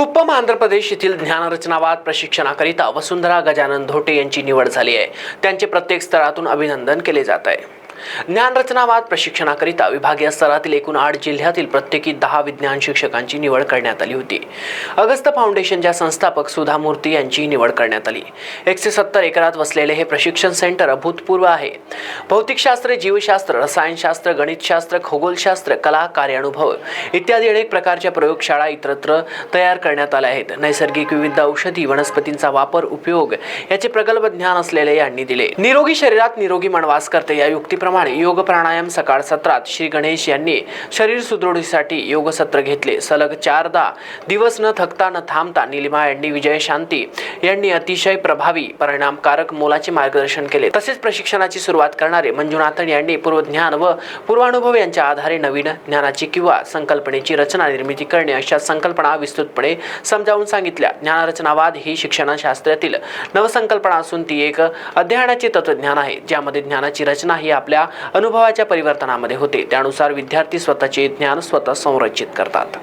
कुप्पम आंध्र प्रदेश येथील ज्ञानरचनावाद प्रशिक्षणाकरिता वसुंधरा गजानन धोटे यांची निवड झाली आहे. त्यांचे प्रत्येक स्तरातून अभिनंदन केले जात आहे. ज्ञानरचनावाद प्रशिक्षणाकरिता विभागीय स्तरातील एकूण आठ जिल्ह्यातील प्रत्येकी दहा विज्ञान शिक्षकांची निवड करण्यात आली होती. अगस्त फाउंडेशनच्या संस्थापक सुधा मूर्ती यांची निवड करण्यात आली. एकशे सत्तर एकरात वसलेले हे प्रशिक्षण सेंटर अभूतपूर्व आहे. भौतिकशास्त्र जीवशास्त्र रसायनशास्त्र गणितशास्त्र खगोलशास्त्र कला कार्यानुभव इत्यादी अनेक प्रकारच्या प्रयोगशाळा इतरत्र तयार करण्यात आल्या आहेत. नैसर्गिक विविध औषधी वनस्पतींचा वापर उपयोग याचे प्रगल्भ ज्ञान असलेले यांनी दिले. निरोगी शरीरात निरोगी मन वास करते या युक्तीप्रमाणे योग प्राणायाम सकाळ सत्रात श्री गणेश यांनी शरीर सुदृढीसाठी योग सत्र घेतले. सलग चारदा दिवस न थकता न थांबता निलिमा यांनी विजय शांती यांनी अतिशय प्रभावी परिणामकारक मोलाचे मार्गदर्शन केले. तसेच प्रशिक्षणाची सुरुवात करणारे मंजुनाथन यांनी पूर्वज्ञान व पूर्वानुभव यांच्या आधारे नवीन ज्ञानाची किंवा संकल्पनेची रचना निर्मिती करणे अशा संकल्पना विस्तृतपणे समजावून सांगितल्या. ज्ञानरचनावाद ही शिक्षणशास्त्रातील नवसंकल्पना असून ती एक अध्ययनाचे तत्वज्ञान आहे ज्यामध्ये ज्ञानाची रचना ही आपल्या आपल्या अनुभवाच्या परिवर्तनामध्ये होते. त्यानुसार विद्यार्थी स्वतःचे ज्ञान स्वतः संरचित करतात.